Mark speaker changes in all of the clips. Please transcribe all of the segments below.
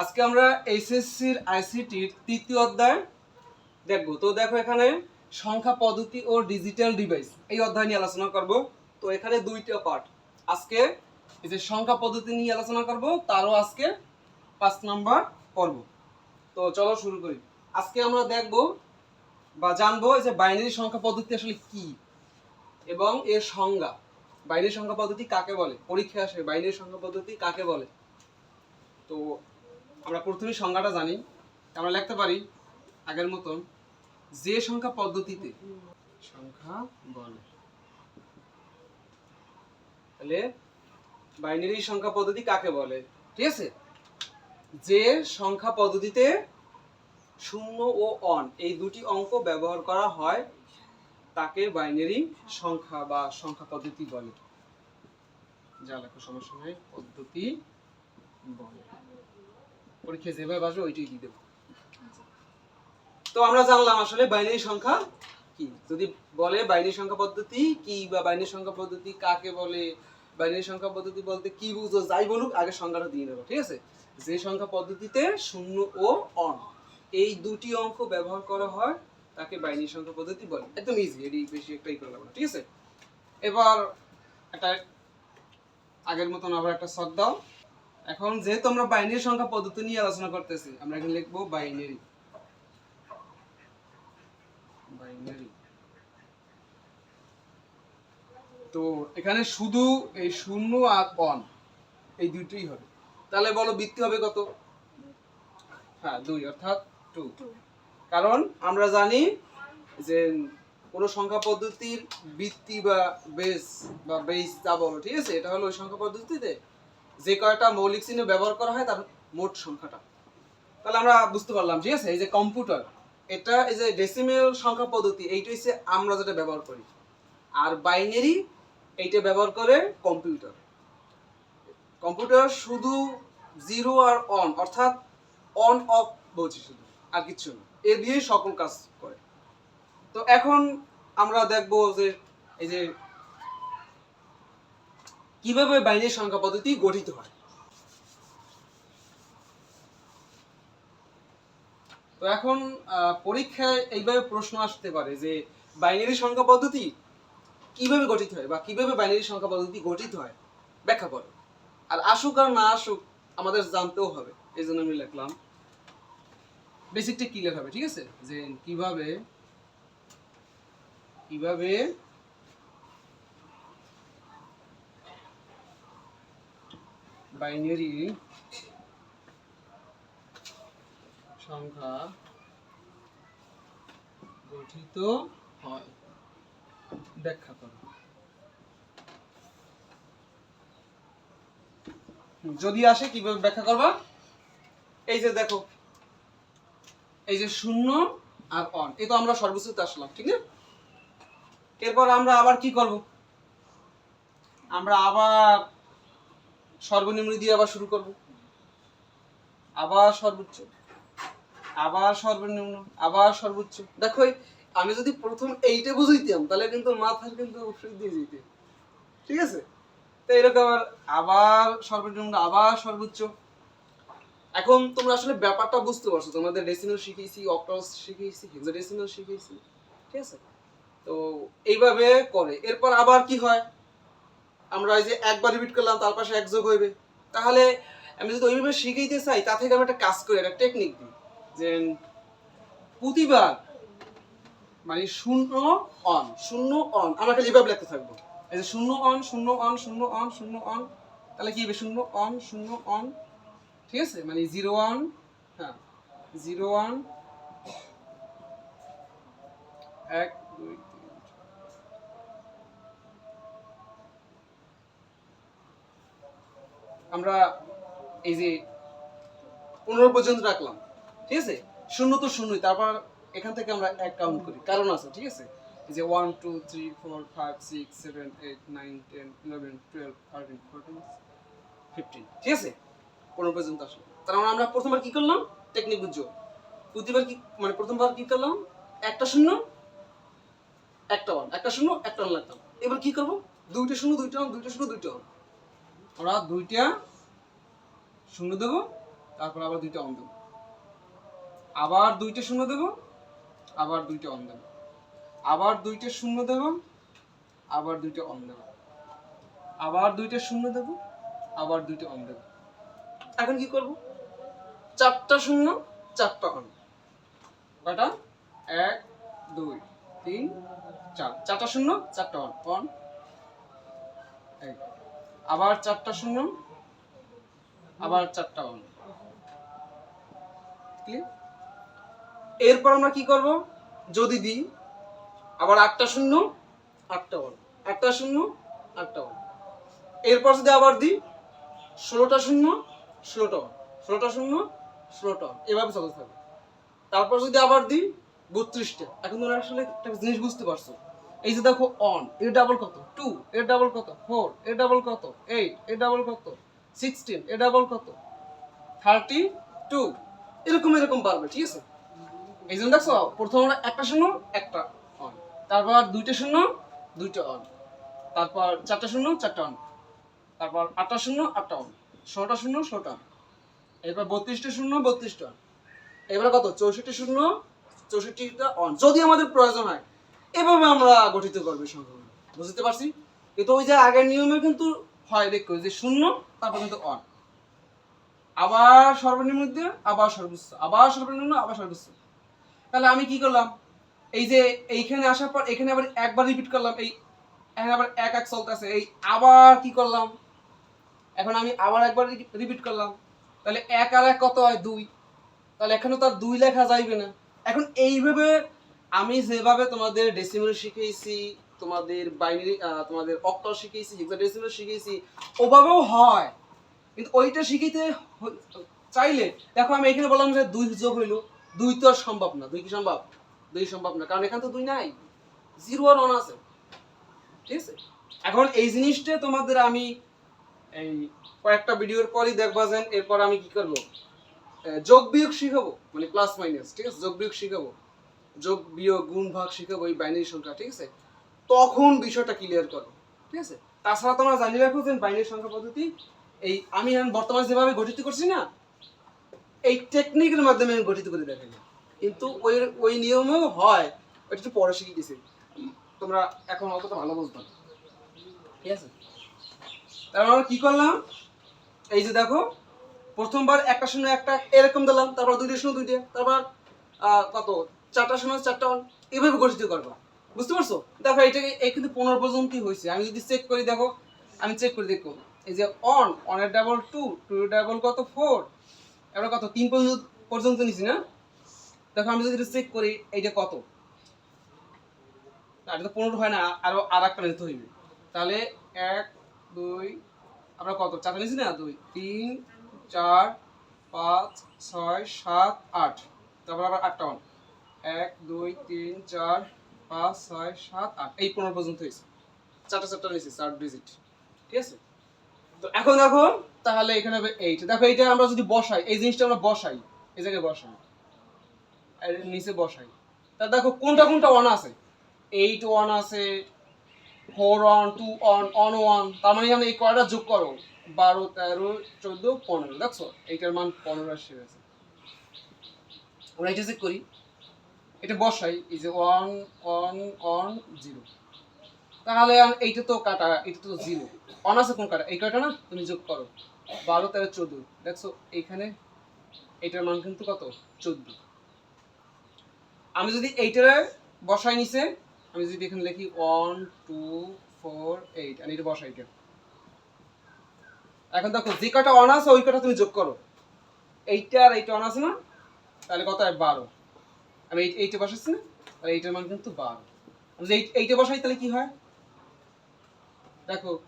Speaker 1: আজকে আমরা এইচএসসির আইসিটির তৃতীয় অধ্যায় দেখব। তো দেখো এখানে সংখ্যা, পদ্ধতি ও ডিজিটাল ডিভাইস এই অধ্যায় নিয়ে আলোচনা করব। তো এখানে দুইটা পার্ট। আজকে এই যে সংখ্যা, পদ্ধতি নিয়ে আলোচনা করব, তারও আজকে পাঁচ নাম্বার পর্ব। তো চলো শুরু করি। আজকে আমরা দেখব বা জানব এই যে বাইনারি সংখ্যা, পদ্ধতি আসলে কি এবং এর সংজ্ঞা। বাইনারি সংখ্যা, পদ্ধতি কাকে বলে? পরীক্ষায় আসে, বাইনারি সংখ্যা, পদ্ধতি কাকে বলে? তো আমরা প্রথমে সংজ্ঞাটা জানি, আমরা লিখতে পারি আগের মতন, যে সংখ্যা পদ্ধতিতে সংখ্যা বলে। তাহলে বাইনারি সংখ্যা পদ্ধতি কাকে বলে? ঠিক আছে? যে সংখ্যা পদ্ধতিতে শূন্য ও অন, এই দুটি অঙ্ক ব্যবহার করা হয় তাকে বাইনারি সংখ্যা বা সংখ্যা পদ্ধতি বলে। যা লেখো সমস্যা পদ্ধতি বলে। পরীক্ষায় যেভাবে আসবে, ওইটাই দিয়ে দেবো। তো আমরা জানলাম আসলে বাইনারি সংখ্যা কি? যদি বলে বাইনারি সংখ্যা পদ্ধতি কি বা বাইনারি সংখ্যা পদ্ধতি কাকে বলে, বাইনারি সংখ্যা পদ্ধতি বলতে কি বুঝো, যাই বলুক, আগে সংখ্যাটা দিয়ে নেব, ঠিক আছে? যে সংখ্যা পদ্ধতিতে শূন্য ও অন, এই দুটি অঙ্ক ব্যবহার করা হয়, তাকে বাইনারি সংখ্যা পদ্ধতি বলে। একদম ইজি এটি বেশি একটাই করে লাগবে ঠিক আছে? এবার একটা আগের মতন আবার একটা শখ দাও। এখন যেহেতু আমরা বাইনারি সংখ্যা পদ্ধতি নিয়ে আলোচনা করতেছি আমরা এখানে লিখব বাইনারি। বাইনারি। তো এখানে শুধু এই শূন্য আর অন এই দুটোই হবে। তাহলে বলো বৃত্তি হবে কত? হ্যাঁ দুই অর্থাৎ টু কারণ আমরা জানি যে কোনো সংখ্যা পদ্ধতির বৃত্তি বা বেস বা বেস যা বলো ঠিক আছে? এটা হলো ওই সংখ্যা পদ্ধতিতে যে কয়টা মৌলিক চিহ্ন ব্যবহার করা হয়, তার মোট সংখ্যাটা। তাহলে আমরা বুঝতে পারলাম, ঠিক আছে? এই যে কম্পিউটার, এটা এই যে ডেসিমেল সংখ্যা পদ্ধতি, এইটা হচ্ছে আমরা যেটা ব্যবহার করি। আর বাইনারি এইটা ব্যবহার করে কম্পিউটার। কম্পিউটার শুধু জিরো আর অন অর্থাৎ অন অফ বলছি শুধু, আর কিচ্ছু না। এ দিয়েই সকল কাজ করে। তো এখন আমরা দেখব যে, এই যে কীভাবে বাইনারি সংখ্যা পদ্ধতি গঠিত হয়? তো এখন পরীক্ষায় এইভাবে প্রশ্ন আসতে পারে যে বাইনারি সংখ্যা পদ্ধতি কীভাবে গঠিত হয় বা কীভাবে বাইনারি সংখ্যা পদ্ধতি গঠিত হয়? ব্যাখ্যা করো। আর আসুক আর না আসুক, আমাদের জানতেও হবে। এই জন্য আমি লিখলাম বেসিকটা ক্লিয়ার হবে, ঠিক আছে? যে কীভাবে কীভাবে বাইনারি সংখ্যা গঠিত হয়। ব্যাখ্যা করো। যদি আসে, কীভাবে ব্যাখ্যা করবা? এই যে দেখো, এই যে শূন্য আর অন, এই তো আমরা সর্বোচ্চতে আসলাম, ঠিক না? এরপর আমরা আবার কি করব? আমরা আবার সর্বনিম্ন দিয়ে আবার শুরু করব। আবার সর্বোচ্চ। আবার সর্বনিম্ন। আবার সর্বোচ্চ। দেখো, আমি যদি প্রথম এইটা বুঝাইতাম, তাহলে কিন্তু মাথার কিন্তু অবশ্যই দিয়ে যেতে ঠিক আছে? তো এরকম আবার আবার সর্বনিম্ন, আবার সর্বোচ্চ। এখন তোমরা আসলে ব্যাপারটা বুঝতে পারছ। তোমাদের ডেসিমাল শিখিয়েছি অক্টাল শিখিয়েছি হেক্সাডেসিমাল শিখিয়েছি ঠিক আছে? তো এইভাবে করে। এরপর আবার কি হয়? আমরা এই যে একবার রিপিট করলাম, তার পাশে এক যোগ হইবে। তাহলে আমি যদি ওইভাবে শিখাইতে চাই, তা থেকে আমি একটা কাজ করি, একটা টেকনিক দিই। যে প্রতিবার মানে শূন্য অন শূন্য অন আমরা একটা এভাবে লিখতে থাকব। এই যে শূন্য অন শূন্য অন শূন্য অন শূন্য অন তাহলে কি হবে? শূন্য অন শূন্য অন ঠিক আছে? মানে জিরো ওয়ান হ্যাঁ জিরো ওয়ান এক, দুই আমরা এই যে পনেরো পর্যন্ত রাখলাম, ঠিক আছে? শূন্য তো শূন্যই, তারপর এখান থেকে আমরা এক কাউন্ট করি। কারণ আছে, ঠিক আছে? এই যে one two three four five six seven eight nine ten eleven twelve thirteen fourteen fifteen ঠিক আছে? পনেরো পর্যন্ত আসলো। তার মানে আমরা প্রথমবার কি করলাম? টেকনিক বুঝছ প্রতিবার কি মানে প্রথমবার কি করলাম? একটা শূন্য, একটা ওয়ান একটা শূন্য, একটা ওয়ান লাগতাম এবার কি করব? দুইটা শূন্য, দুইটা ওয়ান দুইটা শূন্য, দুইটা ওয়ান আমরা দুইটা শূন্য দেবো, তারপর আবার দুইটা অন দেবো। আবার দুইটা শূন্য দেবো, আবার দুইটা অন দেবো। আবার দুইটা শূন্য দেবো, আবার দুইটা অন দেবো। আবার দুইটা শূন্য দেবো, আবার দুইটা অন দেবো। এখন কি করব? চারটা শূন্য, চারটা অন। কয়টা? এক, দুই, তিন, চার। চারটা শূন্য, চারটা অন। অন। এই। আবার চারটা শূন্য, আবার চারটা ক্লিয়ার এরপর আমরা কি করব? যদি দিই, আবার আটটা শূন্য, আটটা অন। আটটা শূন্য, আটটা অন। এরপর যদি আবার দিই, ষোলোটা শূন্য, ষোলোটা অন। ষোলোটা শূন্য, ষোলোটা অন। এভাবে চলতে থাকবে। তারপর যদি আবার দিই, বত্রিশটা। এখন তোমরা আসলে একটা জিনিস বুঝতে পারছ। এই যে দেখো অন এর ডাবল কত? টু এর ডাবল কত? ফোর এর ডাবল কত? এইট এর ডাবল কত? সিক্সটিন এর ডাবল কত? থার্টি টু এরকম এরকম পারবে ঠিক আছে? এই জন্য দেখছ প্রথম আমরা একটা শূন্য, একটা অন তারপর দুইটা শূন্য, দুইটা অন তারপর চারটা শূন্য, চারটা অন তারপর আটটা শূন্য, আটটা অন ষোলোটা শূন্য ষোলোটা অন এরপর বত্রিশটা শূন্য, বত্রিশটা অন এবার কত? চৌষট্টি শূন্য, চৌষট্টিটা অন যদি আমাদের প্রয়োজন হয় এভাবে আমরা গঠিত করবে সংখ্যাগুলো বুঝতে পারছি? কিন্তু ওই যে আগের নিয়মে কিন্তু হয়, দেখো, যে শূন্য, তারপর কিন্তু অন। আবার সর্বনিম্ন দিয়ে, আবার সর্বোচ্চ। আবার সর্বনিম্ন, আবার সর্বোচ্চ। তাহলে আমি কি করলাম? এই যে এইখানে আসার পর, এখানে আবার একবার রিপিট করলাম, এই এখানে আবার এক এক চলতেছে, এই আবার কি করলাম? এখন আমি আবার একবার রিপিট করলাম। তাহলে এক আর এক কত হয়? দুই। তাহলে এখানে তো আর দুই লেখা যাইবে না। এখন এইভাবে আমি যেভাবে তোমাদের ডেসিমেল শিখিয়েছি, তোমাদের বাইনারি তোমাদের অক্টাল শিখিয়েছি হেক্সাডেসিমেল শিখিয়েছি, ওভাবেও হয়। কিন্তু ওইটা শিখিতে চাইলে, দেখো আমি এখানে বললাম যে দুই যোগ হইল, দুই তো সম্ভব না। দুই কি সম্ভব? দুই সম্ভব না। কারণ এখানে তো দুই নাই। জিরো আর ওয়ান আছে। ঠিক আছে? এখন এই জিনিসটা তোমাদের আমি এই কয়েকটা ভিডিওর পরই দেখবা যেন, এরপর আমি কি করব? যোগ বিয়োগ শিখাবো মানে প্লাস মাইনাস ঠিক আছে? যোগ বিয়োগ শিখাবো। যোগ, বিয়োগ, গুণ, ভাগ শিখাবো এই বাইনারি সংখ্যা, ঠিক আছে? তখন বিষয়টা ক্লিয়ার করো, ঠিক আছে? তাছাড়া তোমরা জানি রাখো যে বাইনারি সংখ্যা পদ্ধতি, এই আমি এখন বর্তমানে যেভাবে গঠিত করছি না, এই টেকনিকের মাধ্যমে আমি গঠিত করে দেখাই। কিন্তু ওই ওই নিয়মেও হয়, ওইটা একটু পরে শিখে গেছি তোমরা এখন অতটা ভালো বুঝতে না ঠিক আছে? তারপর আমরা কি করলাম? এই যে দেখো, প্রথমবার একটা শূন্য একটা এরকম দিলাম, তারপর দুইটা শূন্য দুইটা তারপর কত? চারটা শূন্য চারটা এভাবে গঠিত করবা। বুঝতে পারছ? দেখো, এইটাকে এই কিন্তু পনেরো পর্যন্তই হয়েছে? আমি যদি চেক করি, দেখো, আমি চেক করে দেখো এই যে one অনের double two two double কত? ফোর এবার কত? তিন পর্যন্ত পর্যন্ত নিছি না? দেখো, আমি যদি চেক করি, এইটা কত? এটা তো পনেরো হয় না, আরও আর একটা নিতে হইবে। তাহলে এক, দুই, আমরা কত? চারটা নিয়েছি না? দুই, তিন, চার, পাঁচ, ছয়, সাত, আট। তারপর আবার আটটা অন এক, দুই, তিন, চার, পাঁচ, ছয়, সাত, আট। এই পনেরো পর্যন্ত হয়েছে। চারটা চারটা নিয়েছি চার ডিজিট ঠিক আছে? তো এখন দেখো তাহলে এখানে এইট দেখো, এইটা আমরা যদি বসাই, এই জিনিসটা আমরা বসাই, এই জায়গায় বসাই। আর নিচে বসাই। তা দেখো, কোনটা কোনটা ওয়ান আছে? এইট ওয়ান আছে four one two one one one তার মানে এখানে এই কয়টা যোগ করো? বারো, তেরো, চোদ্দ, পনেরো। দেখছ? এইটার মান পনেরো আসে গেছে। আমরা এটা চেক করি। এটা বসাই, এই যে ওয়ান ওয়ান ওয়ান জিরো তাহলে এইটা তো কাটা এটা তো জিরো অন আছে কোন কাটা? এই কয়টা না? তুমি যোগ করো। বারো, তেরো, চোদ্দ। দেখছ, এইখানে এইটার মান কিন্তু কত? চোদ্দ। আমি যদি এইটারে বসাই নিছে আমি যদি এখানে লিখি ওয়ান টু ফোর এইট আমি এটা বসাই এটা এখন দেখো, যে কটা অন আছে, ওই কটা তুমি যোগ করো। এইটা আর এইটা অন আছে না? তাহলে কত হয়? বারো। আমি এই- এইটা বসাচ্ছি না? তাহলে এইটার মান কিন্তু বারো। আমি যদি এই- বসাই, তাহলে কি হয়? দেখো,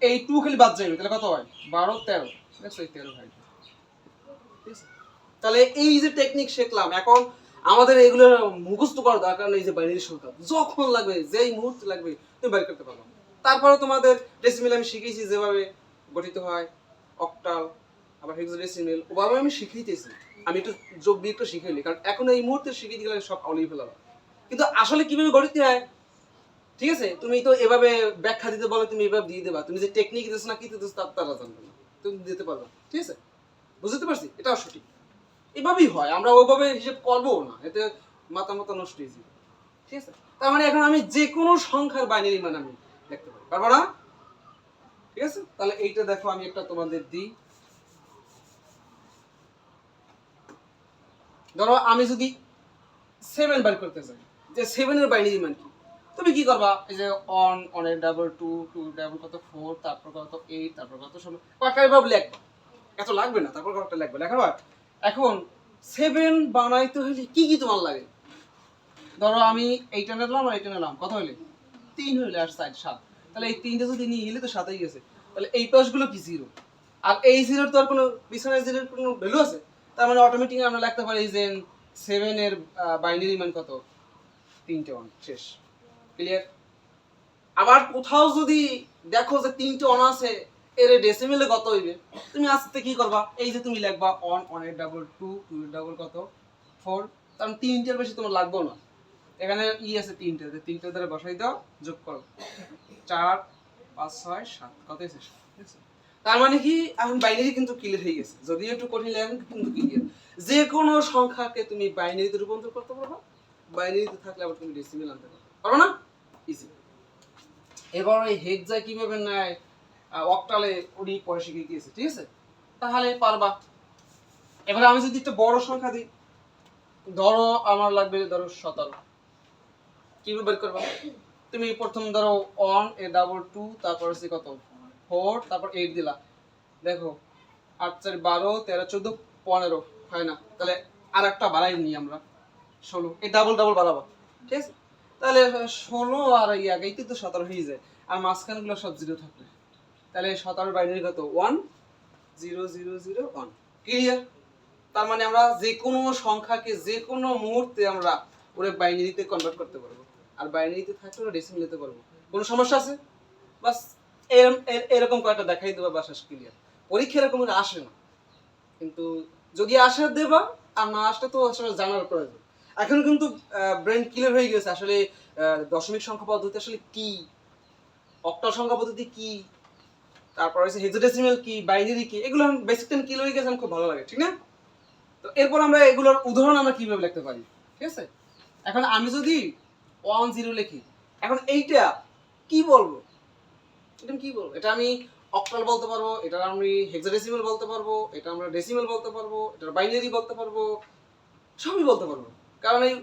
Speaker 1: এই টু খালি বাদ যাবে তাহলে কত হয়? বারো, তেরো। দেখছ, এই তেরো হয় তাহলে এই যে টেকনিক শিখলাম, এখন আমাদের এগুলো মুখস্থ করার দরকার নেই যে বাইনারি সংখ্যা যখন লাগবে, যেই মুহূর্তে লাগবে, তুমি বের করতে পারবে। তারপরে তোমাদের আমি শিখেছি যেভাবে গঠিত হয় অক্টাল আবার হেক্সাডেসিমেল ওভাবে আমি শিখাইতেছি। আমি একটু যোগ বিয়োগ একটু শিখাইলি কারণ এখন এই মুহূর্তে শিখিয়ে দিলে সব অলিয়ে ফেলাম কিন্তু আসলে কীভাবে গঠিত হয়? ঠিক আছে? তুমি তো এভাবে ব্যাখ্যা দিতে বলে, তুমি এভাবে দিয়ে দেবা। তুমি যে টেকনিক দিতেছো না, কি দিতেছো তার তারা জানবে না। তুমি দিতে পারবে। ঠিক আছে? বুঝতে পারছি? এটাও সঠিক। এভাবেই হয়। আমরা ওইভাবে হিসেব করব না। এতে মাথা মাথা নষ্ট হয়ে যাবে। ঠিক আছে? তার মানে এখন আমি যে কোনো সংখ্যার বাইনারি মান আমি দেখতে পারি। পারব না? ঠিক আছে? তাহলে এইটা দেখো, আমি একটা তোমাদের দিই। ধরো আমি যদি সেভেন বার করতে চাই, যে সেভেনের বাইনারি মান কি? তুমি কি করবা? এই যে one অনের double two two double কত? ফোর তারপর কত? এইট তারপর কত? সময় কয়েকটা এভাবে লিখবা। এত লাগবে না, তারপর কয়েকটা লিখবে। লেখার পর এখন সেভেন বানাইতে হলে কি কি তোমার লাগে? ধরো আমি এইটা নিলাম আর এইটা নিলাম, কত হইলে? তিন হইলে আর সাইড সাত। তাহলে এই তিনটা যদি নিয়ে গেলে তো সাতই গেছে। তাহলে এই পাশগুলো কি জিরো আর এই জিরোর তো আর কোনো পিছনের জিরোর কোনো ভ্যালু আছে? তার মানে অটোমেটিক আমরা লিখতে পারি যে সেভেনের বাইনারি মান কত? তিনটে ওয়ান শেষ। ক্লিয়ার আবার কোথাও যদি দেখো যে তিনটে অন আছে, এর ডেসিমেলে কত হইবে? তুমি আস্তে কি করবা? এই যে তুমি লিখবা অন অন এর ডাবল টু টু এর ডাবল কত? ফোর কারণ তিনটের বেশি তোমার লাগবেও না। এখানে ই আছে তিনটে তিনটে ধরে বসাই দাও, যোগ করো। চার, পাঁচ, ছয়, সাত। কত এসে ঠিক আছে? তার মানে কি? এখন বাইনারি কিন্তু ক্লিয়ার হয়ে গেছে। যদিও একটু কঠিন লাগে, কিন্তু ক্লিয়ার যে কোনো সংখ্যাকে তুমি বাইনারিতে রূপান্তর করতে পারবা। বাইনারিতে থাকলে আবার তুমি ডেসিমেল আনতে পারবে। পারবে না? ইজি এবার ওই হেক্সা কীভাবে নেয়? অক্টালে উনি পরে শিখে গিয়েছে ঠিক আছে? তাহলে পারবা। এবার আমি যদি একটা বড় সংখ্যা দিই, ধরো আমার লাগবে, ধরো সতেরো। কীভাবে বের করবা? তুমি প্রথম ধরো ওয়ান এ ডাবল টু তারপর হচ্ছে কত? ফোর তারপর এইট দিলা। দেখো, আট, চার, বারো, তেরো, চোদ্দ, পনেরো। হয় না? তাহলে আর একটা বাড়াই নিই আমরা। ষোলো। এই ডাবল ডাবল বাড়াবো। ঠিক আছে? তাহলে ষোলো আর এই আগেই তো সতেরো হয়ে যায়। আর মাঝখানগুলো সব জিরো থাকবে। তাহলে সতেরো বাইনারি কত? One zero zero zero one clear তার মানে আমরা যে কোনো সংখ্যাকে যে কোনো মুহূর্তে আমরা ওরে বাইনারিতে কনভার্ট করতে পারব। আর বাইনারিতে থাকলে ওরা নিতে পারব। কোনো সমস্যা আছে? বাস। এরকম কয়েকটা দেখাই দেবা বাসাস ক্লিয়ার পরীক্ষা এরকম আসে না। কিন্তু যদি আসে দেবা, আর না আসলে তো আসলে জানার প্রয়োজন। এখন কিন্তু ব্রেন ক্লিয়ার হয়ে গেছে আসলে দশমিক সংখ্যা পদ্ধতি আসলে কি? অক্টাল সংখ্যা পদ্ধতি কি? তারপর হচ্ছে হেক্সাডেসিমাল কি? বাইনারি কি? এগুলো বেসিক টেন কিলো হয়ে গেছে, আমার খুব ভালো লাগে, ঠিক না? তো এরপর আমরা এগুলোর উদাহরণ আমরা কীভাবে লিখতে পারি? ঠিক আছে? এখন আমি যদি ওয়ান জিরো লিখি, এখন এইটা কি বলব? এটা কি বলব? এটা আমি অক্টাল বলতে পারব, এটা আমি হেক্সাডেসিমাল বলতে পারব, এটা আমরা ডেসিমাল বলতে পারব, এটা বাইনারি বলতে পারব, সবই বলতে পারব। কারণ এই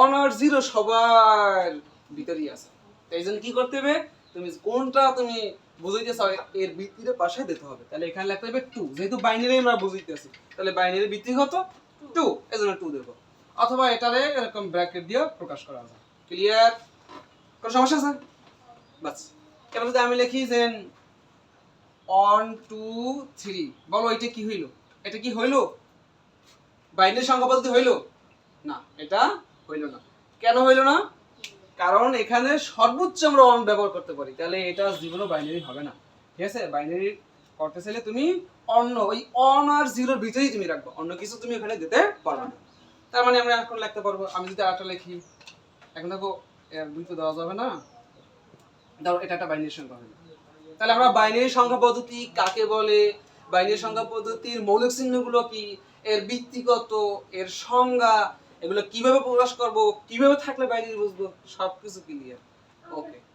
Speaker 1: অন আর জিরো সবার ভিতরেই আছে। তো এই জন্য কি করতে হবে? তুমি কোনটা তুমি বুঝাইতে চাও এর ভিত্তিতে পাশে দিতে হবে। তাহলে এখানে লিখতে হবে টু যেহেতু বাইনারি আমরা বুঝাইতেছি, তাহলে বাইনারি ভিত্তি কত? টু এই জন্য টু দেবো। অথবা এটারে এরকম ব্র্যাকেট দিয়ে প্রকাশ করা যায়। ক্লিয়ার কোনো সমস্যা আছে? বাস। এবার যদি আমি লিখি যে ওয়ান টু থ্রি বলো এটা কি হইল? এটা কি হইল? বাইনারি সংখ্যা পদ্ধতি হইল? না, এটা হইল না। কেন হইল না? কারণ এখানে সর্বোচ্চ আমরা অন ব্যবহার করতে পারি, তাহলে এটা জীবনও বাইনারি হবে না। ঠিক আছে? বাইনারি করতে চাইলে তুমি অন্য, ওই অন আর জিরোর ভিতরেই তুমি রাখব, অন্য কিছু তুমি ওখানে দিতে পারবে না। তার মানে আমরা এখন লিখতে পারব? আমি যদি আরেকটা লিখি, এখন দেখো, এর দুই তো দেওয়া যাবে না। ধরো, এটা একটা বাইনারি সংখ্যা হলো। তাহলে আমরা বাইনারি সংখ্যা পদ্ধতি কাকে বলে? বাইনারি সংখ্যা পদ্ধতির মৌলিক চিহ্নগুলো কি? এর ভিত্তিগত, এর সংজ্ঞা, এগুলো কীভাবে প্রকাশ করব? কীভাবে থাকলে বাইনারি বুঝব? সব সবকিছু ক্লিয়ার ওকে